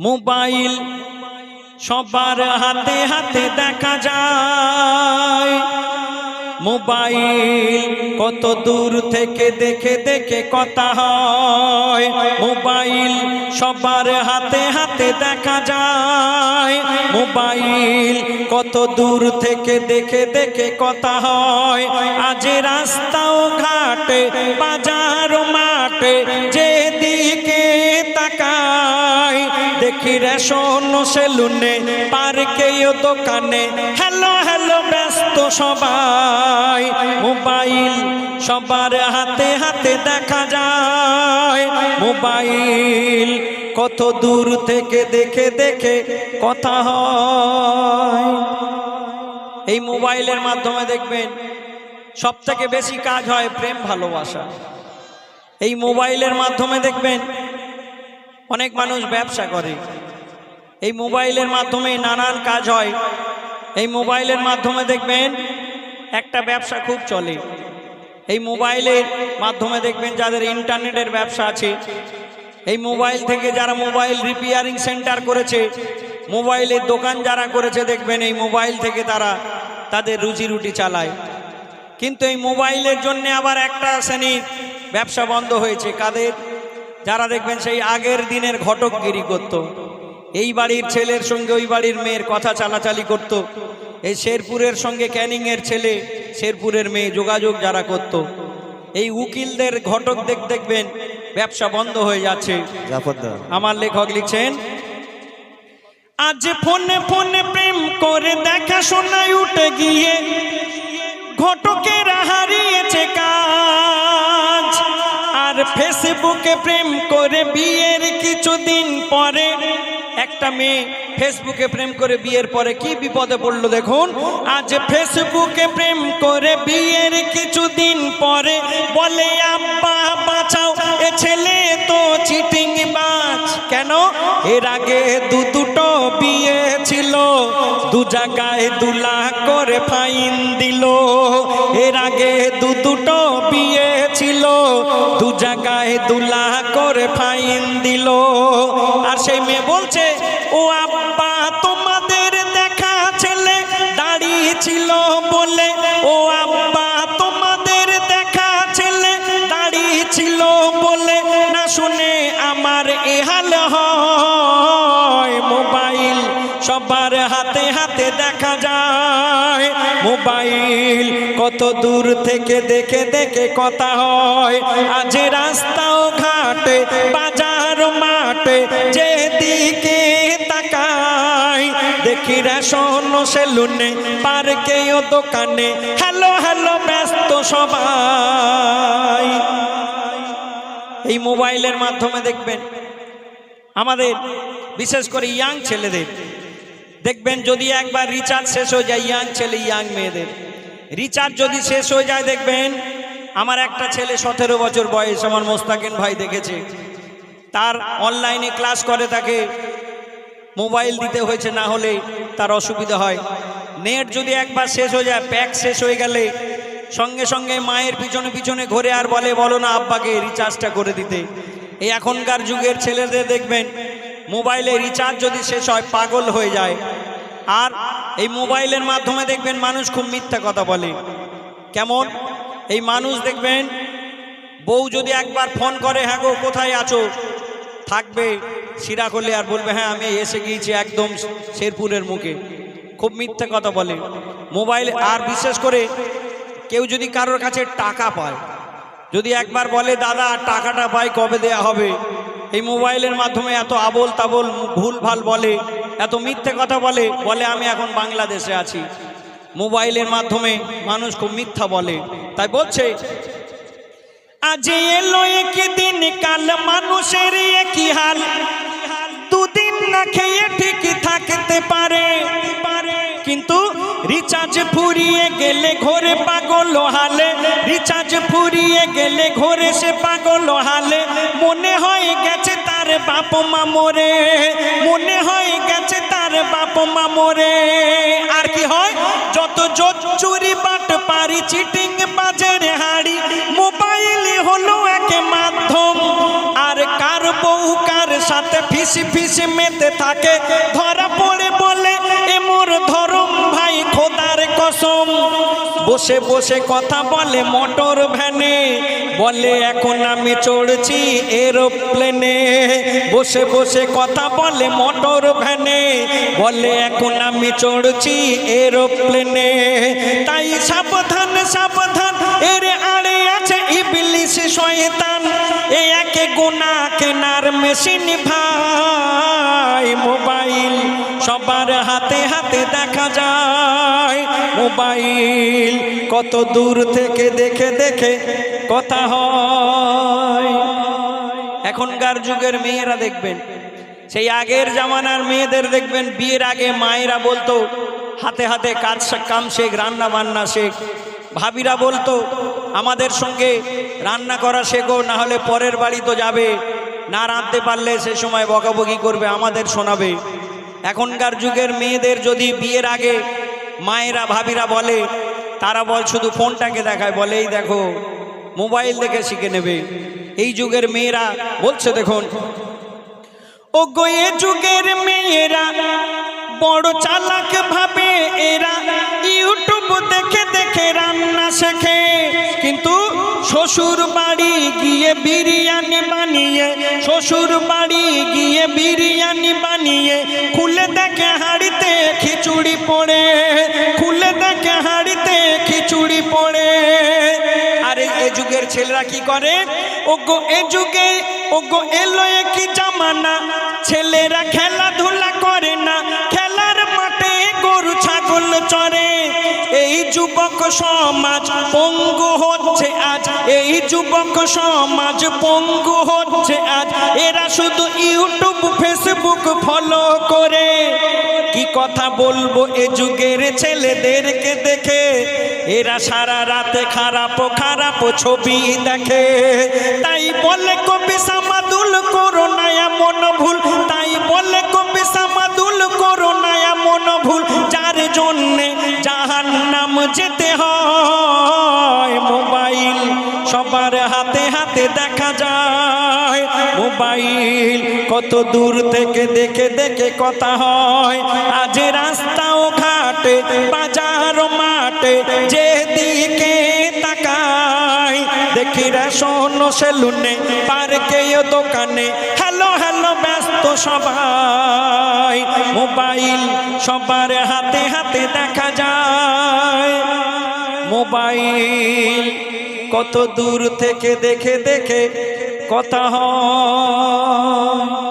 Mobile সবার হাতে হাতে দেখা যায়। মোবাইল কত দূর থেকে দেখে দেখে কথা হয়। মোবাইল সবার হাতে হাতে দেখা যায়। মোবাইল কত দূর থেকে দেখে দেখে কথা হয়। আজ রাস্তাও ঘাটে বাজার মাঠে যেদিকে দেখি রেশন সেলুনে পার্কে ও দোকানে। হ্যালো হ্যালো, ব্যস্ত সবাই। মোবাইল সবার হাতে হাতে দেখা যায়। মোবাইল কত দূর থেকে দেখে দেখে কথা হয়। এই মোবাইলের মাধ্যমে দেখবেন সব থেকে বেশি কাজ হয় প্রেম ভালোবাসা। এই মোবাইলের মাধ্যমে দেখবেন অনেক মানুষ ব্যবসা করে। এই মোবাইলের মাধ্যমে নানান কাজ হয়। এই মোবাইলের মাধ্যমে দেখবেন একটা ব্যবসা খুব চলে। এই মোবাইলের মাধ্যমে দেখবেন যাদের ইন্টারনেটের ব্যবসা আছে, এই মোবাইল থেকে যারা মোবাইল রিপেয়ারিং সেন্টার করেছে, মোবাইলের দোকান যারা করেছে, দেখবেন এই মোবাইল থেকে তারা তাদের রুজি রুটি চালায়। কিন্তু এই মোবাইলের জন্য আবার একটা শ্রেণির ব্যবসা বন্ধ হয়েছে। কাদের? যারা দেখবেন সেই আগের দিনের ঘটকগিরি করত। এই বাড়ির ছেলের সঙ্গে ওই বাড়ির মেয়ের কথা চালাচালি করত। এই শেরপুরের সঙ্গে ক্যানিংয়ের ছেলে শেরপুরের মেয়ে যোগাযোগ যারা করত। এই উকিলদের ঘটক দেখ দেখবেন ব্যবসা বন্ধ হয়ে যাচ্ছে আমার লেখক লিখছেন আজ ফোনে ফোনে প্রেম করে দেখা শোনায় উঠে গিয়ে ঘটকেরা হারিয়েছে ফেসবুকে প্রেম করে বিয়ের কিছুদিন পরে একটা মেয়ে ফেসবুকে প্রেম করে বিয়ের পরে কি বিপদে পড়ল দেখুন? আজ ফেসবুকে প্রেম করে বিয়ের কিছুদিন পরে বলে, আব্বা, বাঁচাও, এ ছেলে তো চিটিং বাজ। কেন? এর আগে দু দুটো বিয়ে ছিল, দু জায়গায় দু লাখ করে ফাইন দিল। এর আগে দু দুটো বিয়ে ছিল দু জায়গায় দু লাখ করে ফাইন দিল। আর সেই মেয়ে বলছে, ও আব্বা, তোমাদের দেখা ছেলে দাঁড়িয়ে ছিল বলে। ও আব্বা, তোমাদের দেখা ছেলে দাঁড়িয়ে ছিল বলে। না শুনে আমার এহাল হয় মোবাইল সবার হাতে হাতে দেখা যায়। মোবাইল কত দূর থেকে দেখে দেখে কথা হয়। আজ রাস্তাও ঘাটে, বাজার মাঠে যেদিকে তাকাই দেখি রেশন সেলুনে, পার্কে ও দোকানে, হ্যালো হ্যালো, ব্যস্ত সবাই। এই মোবাইলের মাধ্যমে দেখবেন, আমাদের, বিশেষ করে ইয়াং ছেলেদের দেখবেন যদি একবার রিচার্জ শেষ হয়ে যায় ইয়াং ছেলে, ইয়াং মেয়েদের। রিচার্জ যদি শেষ হয়ে যায়, দেখবেন আমার একটা ছেলে সতেরো বছর বয়স, আমার মোস্তাকিন ভাই দেখেছে। তার অনলাইনে ক্লাস করে, তাকে মোবাইল দিতে হয়েছে, না হলে তার অসুবিধা হয়। নেট যদি একবার শেষ হয়ে যায় প্যাক শেষ হয়ে গেলে সঙ্গে সঙ্গে মায়ের পিছনে পিছনে ঘুরে আর বলে, বলো না আব্বাকে রিচার্জটা করে দিতে। এই এখনকার যুগের ছেলেদের দেখবেন মোবাইলে রিচার্জ যদি শেষ হয়, পাগল হয়ে যায়। আর এই মোবাইলের মাধ্যমে দেখবেন মানুষ খুব মিথ্যা কথা বলে। কেমন? এই মানুষ দেখবেন, বউ যদি একবার ফোন করে হ্যাঁ গো, কোথায় আছো? থাকবে সিরা করলে আর বলবে হ্যাঁ আমি এসে গিয়েছি একদম শেরপুরের মুখে। খুব মিথ্যে কথা বলে। মোবাইল, আর বিশেষ করে কেউ যদি কারোর কাছে টাকা পায়, যদি একবার বলে, দাদা, টাকাটা পাই, কবে দেয়া হবে? এই মোবাইলের মাধ্যমে এত আবল তাবল ভুল ভালো বলে, এত মিথ্যে কথা বলে বলে আমি এখন বাংলাদেশে আছি। মোবাইলের মাধ্যমে মানুষ খুব মিথ্যা বলে। তাই বলছে, আজ এলো একদিন কাল মানুষের একই হাল। দুদিন না খেয়ে ঠিক থাকতে পারে। কিন্তু রিচার্জ ফুরিয়ে গেলে ঘরে পাগল হালে। রিচার্জ ফুরিয়ে গেলে ঘরে সে পাগল হালে। মনে হয় গেছে তার বাপ মা মরে। মনে হয় গেছে তার বাপ মা মরে। আর কি হয়? যত জোর চুরি বাট পারি চিটিং বাজের হাড়ি, মোবাইল হলো এক মাধ্যম। আর কার বউ কার সাথে ফিসি ফিসি মেতে থাকে, ধরা পড়ে বলে এ মোর ধরম ভাই খোদার কসম। বসে বসে কথা বলে মোটর ভ্যানে বলে, এখন আমি চড়ছি এরোপ্লেনে। বসে বসে কথা বলে মোটর ভ্যানে। বলে, এখন আমি চড়ছি এরোপ্লেনে। তাই সাবধান সাবধান, এর আড়ে আছে ইবলিশ শয়তান। এ একে গোনা কেনার মেশিন ভাই সবার হাতে হাতে দেখা যায়। মোবাইল কত দূর থেকে দেখে দেখে কথা হয়। এখনকার যুগের মেয়েরা দেখবেন, সেই আগের জামানার মেয়েদের দেখবেন, বিয়ের আগে মায়েরা বলতো, হাতে হাতে কাজ কাম শেখ, রান্না বান্না শেখ। ভাবিরা বলতো, আমাদের সঙ্গে রান্না করা শেখো না হলে পরের বাড়ি তো যাবে। না রাঁধতে পারলে সে সময় বকাবকি করবে, আমাদের শোনাবে। এখনকার যুগের মেয়েদের যদি বিয়ের আগে মায়েরা, ভাবিরা বলে, তারা বল শুধু ফোনটাকে দেখায়, বলে, এই দেখো, মোবাইল দেখে শিখে নেবে। এই যুগের মেয়েরা বলছে, দেখুন ও গোয়ে যুগের মেয়েরা বড় চালাক ভাবে, এরা ইউটিউব দেখে দেখে রান্না শেখে। কিন্তু শ্বশুর বাড়ি গিয়ে বিরিয়ানি বানিয়ে শ্বশুর বাড়ি গিয়ে বিরিয়ানি বানিয়ে ছেলেরা কি করে? ও গো এ যুগে ও গো এলো কি জামানা। ছেলেরা খেলাধুলা করে না, খেলার মাঠে গরু, ছাগল চরে এই যুবক সমাজ পঙ্গু হচ্ছে আজ। এই যুবক সমাজ পঙ্গু হচ্ছে আজ। এরা শুধু ইউটিউব, ফেসবুক ফলো করে। কি কথা বলব এ যুগের ছেলেদেরকে দেখে? এরা সারা রাতে খারাপ খারাপ ছবি দেখে। তাই বলে কবি সামাদুল, করো না এমন ভুল। তাই বলে কবি সামাদুল, করো না এমন ভুল। যার জন্যে জাহান নাম যেতে হয়, মোবাইল সবার হাতে হাতে দেখা যায়। মোবাইল কত দূর থেকে দেখে দেখে কথা হয়। আজ রাস্তাও ঘাটে বাজার মাঠে, যেদিকে তাকাই, দেখি রেশন সেলুনে, পার্কে দোকানে, হ্যালো হ্যালো, ব্যস্ত সবাই। মোবাইল সবার হাতে হাতে দেখা যায়। মোবাইল কত দূর থেকে দেখে দেখে কথা হয়।